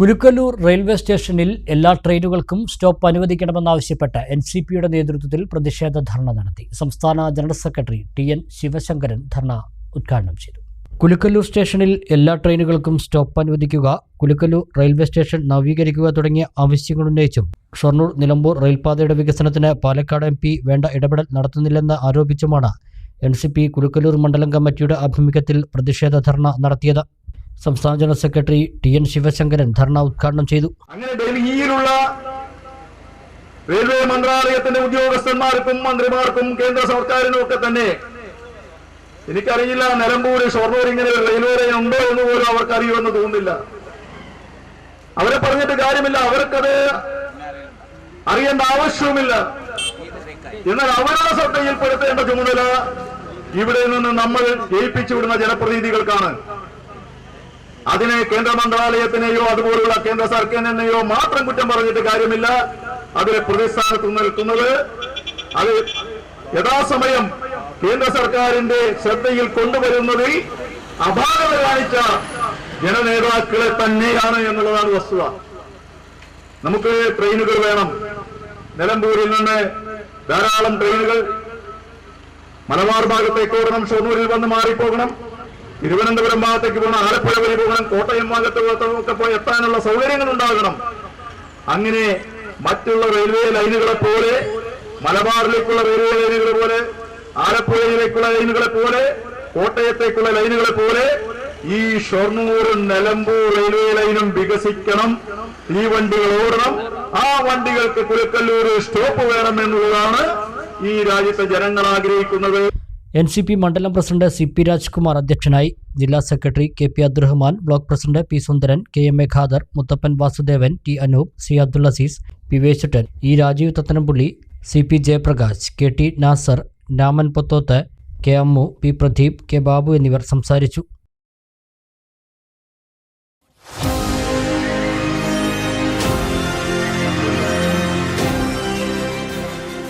Kulukkallur railway സ്റ്റേഷനിൽ എല്ലാ ട്രെയിനുകൾക്കും സ്റ്റോപ്പ് അനുവദിക്കണമെന്നാവശ്യപ്പെട്ട് എൻ സി പിയുടെ നേതൃത്വത്തിൽ പ്രതിഷേധ ധർണ നടത്തി. സംസ്ഥാന general secretary T N Sivasankaran dharna ഉദ്ഘാടനം ചെയ്തു. കുലുക്കല്ലൂർ സ്റ്റേഷനിൽ എല്ലാ ട്രെയിനുകൾക്കും സ്റ്റോപ്പ് അനുവദിക്കുക കുലുക്കല്ലൂർ റെയിൽവേ സ്റ്റേഷൻ നവീകരിക്കുക തുടങ്ങിയ ആവശ്യങ്ങൾ ഉന്നയിച്ചും ഷൊർണൂർ നിലമ്പൂർ റെയിൽപാതയുടെ വികസനത്തിന് പാലക്കാട് എം പി വേണ്ട ഇടപെടൽ നടത്തുന്നില്ലെന്ന് ആരോപിച്ചുമാണ് എൻ സി പി കുലുക്കല്ലൂർ മണ്ഡലം കമ്മിറ്റിയുടെ ആഭിമുഖ്യത്തിൽ പ്രതിഷേധ ധർണ നടത്തിയത്. സംസ്ഥാന general secretary T N Sivasankaran dharna ഉദ്ഘാടനം ചെയ്തു. അങ്ങനെ ഡൽഹിയിലുള്ള റെയിൽവേ മന്ത്രാലയത്തിന്റെ ഉദ്യോഗസ്ഥന്മാർക്കും മന്ത്രിമാർക്കും കേന്ദ്ര സർക്കാരിനും ഒക്കെ തന്നെ എനിക്കറിയില്ല നിലമ്പൂര് ഷൊർണൂർ ഇങ്ങനെ ഒരു റെയിൽവേ ലൈൻ ഉണ്ടോ എന്ന് പോലും അവർക്ക് അറിയുമെന്ന് തോന്നുന്നില്ല. അവരെ പറഞ്ഞിട്ട് കാര്യമില്ല. അവർക്കത് അറിയേണ്ട ആവശ്യവുമില്ല. എന്നാൽ അവരുടെ ശ്രദ്ധയിൽപ്പെടുത്തേണ്ട ചുമതല ഇവിടെ നിന്ന് നമ്മൾ ജയിപ്പിച്ചു വിടുന്ന ജനപ്രതിനിധികൾക്കാണ്. അതിനെ കേന്ദ്ര മന്ത്രാലയത്തിനെയോ അതുപോലുള്ള കേന്ദ്ര സർക്കാരിനെയോ മാത്രം കുറ്റം പറഞ്ഞിട്ട് കാര്യമില്ല. അതിലെ പ്രതിസ്ഥാനത്ത് നിൽക്കുന്നത് അത് യഥാസമയം കേന്ദ്ര സർക്കാരിന്റെ ശ്രദ്ധയിൽ കൊണ്ടുവരുന്നതിൽ അപാകത കാണിച്ച ജനനേതാക്കളെ തന്നെയാണ് എന്നുള്ളതാണ് വസ്തുത. നമുക്ക് ട്രെയിനുകൾ വേണം. നിലമ്പൂരിൽ നിന്ന് ധാരാളം ട്രെയിനുകൾ മലബാർ ഭാഗത്തേക്ക് ഓടണം ഷൊർണൂരിൽ വന്ന് മാറിപ്പോകണം. തിരുവനന്തപുരം ഭാഗത്തേക്ക് പോകണം ആലപ്പുഴ വഴി പോകണം കോട്ടയം ഭാഗത്ത് ഒക്കെ പോയി എത്താനുള്ള സൗകര്യങ്ങൾ ഉണ്ടാകണം. അങ്ങനെ മറ്റുള്ള റെയിൽവേ ലൈനുകളെ പോലെ മലബാറിലേക്കുള്ള റെയിൽവേ ലൈനുകളെ പോലെ ആലപ്പുഴയിലേക്കുള്ള ലൈനുകളെ പോലെ കോട്ടയത്തേക്കുള്ള ലൈനുകളെ പോലെ ഈ ഷൊർണൂർ നിലമ്പൂർ റെയിൽവേ ലൈനും വികസിക്കണം. ഈ വണ്ടികൾ ഓടണം. ആ വണ്ടികൾക്ക് കുലക്കല്ലൂർ സ്റ്റോപ്പ് വേണം എന്നുള്ളതാണ് ഈ രാജ്യത്തെ ജനങ്ങൾ ആഗ്രഹിക്കുന്നത്. എൻ സി പി മണ്ഡലം പ്രസിഡന്റ് സി പി രാജ്കുമാർ അധ്യക്ഷനായി ജില്ലാ secretary K P Abdurahman block president P Sundaran K M A Khader Muthappan Vasudevan T Anoop C Abdul Azeez P Veshuttan E Rajeev Thathanampully C P Jayaprakash K T Nasar Raman Pothoth K Ammu P Pradeep K Babu എന്നിവർ സംസാരിച്ചു.